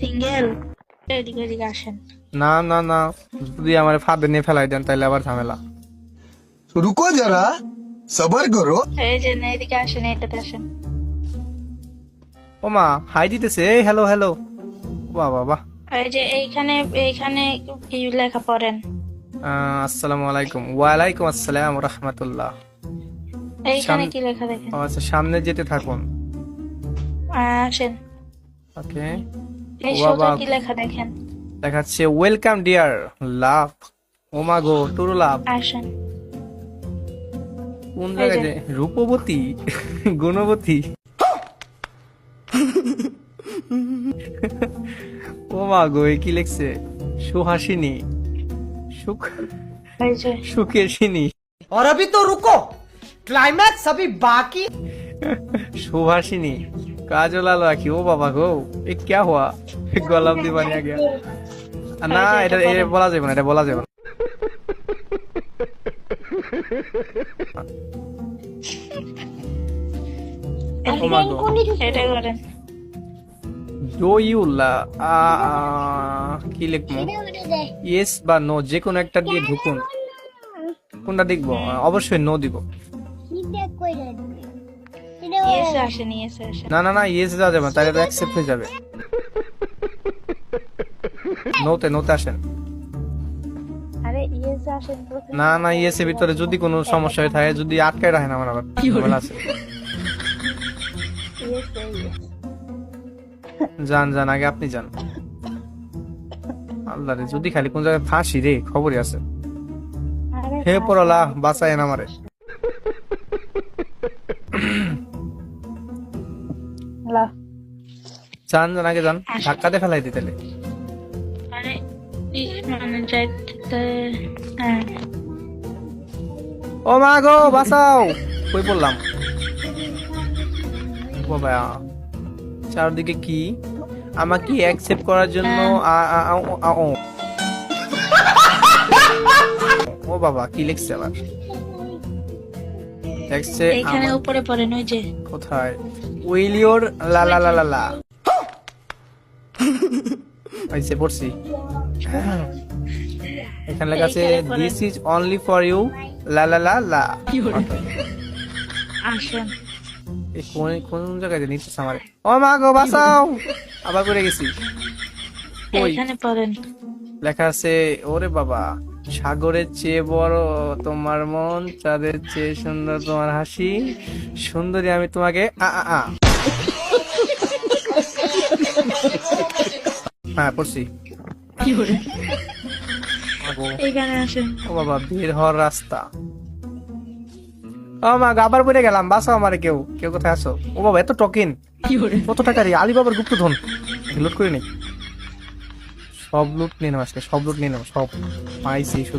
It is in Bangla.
সিঙ্গেল আসেন। না না না। যদি আমার ফাঁদে নিয়ে ফেলাই দেন তাহলে আবার ঝামেলা। রুকো যারা সবার করো। এই যে এদিকে আসেন এটাতে আসেন। ও মা হাই দিতেছে। এই হ্যালো হ্যালো বাহ বাহ বাহ। এই যে এইখানে এইখানে কি লেখা পড়েন? আসসালামু আলাইকুম। ওয়ালাইকুম আসসালাম রাহমাতুল্লাহ। এইখানে কি লেখা দেখেন? আচ্ছা সামনে যেতে থাকুন। আসেন। ওকে। সোজা কি লেখা দেখেন দেখাচ্ছে ওয়েলকাম ডিয়ার লাভ ও মা গো টুরু লাভ আসেন কোন এই জায়গায় যে। যে রূপবতী গুণবতী ও মা গো এ কি লিখছে সুহাসিনী সুখ এই যে সুকেশিনী और अभी तो रुको क्लाइमैक्स अभी बाकी सुभाषिनी काजल आलो आखी ओ बाबा गो ये क्या हुआ গোলাপ দিবানি আগে না এটা এটা বলা যাবে না এটা বলা যাবে না। ডো ইউ লা কি লিখব? ইয়েস বা নো যে কোনো একটা দিয়ে ঢুকুন। কোনটা দেখব অবশ্যই নো দিব। না না না ইয়েস দেওয়া যাবে না, তাহলে তো অ্যাকসেপ্ট হয়ে যাবে। নোতে নোতে আসেন। আরে ইয়েস আসেন না না ভিতরে যদি কোনো সমস্যা হয়ে থাকে যদি আটকায় রাখেন আমার আবার আছে। ইয়েস ইয়েস যান যান আগে আপনি যান। আল্লাহ রে যদি খালি কোন জায়গায় ফাঁসি রে খবরই আছে। আরে হে পড়লা বাঁচায়েন আমারে। লা। যান যান আগে যান। ধাক্কাতে ফেলাই দিতে যাইতে হ্যাঁ ও মা গো বাঁচাও। কই বললাম বাবা চারদিকে কি? আমাকে অ্যাকসেপ্ট করার জন্য আ- ও- বাবা কি লিখছে আবার? দেখছে আমার- উপরে পড়েন ওই যে। কোথায়? উইল ইওর লা লা লা লা লা। আইসে পড়ছি। এখানে লেখা আছে this is only for you লা লা লা লা। আসেন। এই কোন কোন জায়গায় নিতেছে আমারে ও মা গো বাঁচাও! আবার পড়ে গেছি। কই? এইখানে পড়েন। লেখা আছে ওরে বাবা সাগরের চেয়ে বড় তোমার মন চাঁদের চেয়ে সুন্দর তোমার হাসি। সুন্দরী আমি তোমাকে আ আ আ। হ্যাঁ পড়ছি। আগো, আসেন। ও বাবা বের হওয়ার রাস্তা। ও মা গো, আবার পড়ে গেলাম বাসা আমারে কেউ। কেউ কোথায় আছো? ও বাবা এত টকিন। কত টাকা রে? আলিবাবার গুপ্তধন। লুট করে নেই সব লুট নিয়ে নেব আজকে সব লুট নিয়ে নেব সব পাইছি শুধু।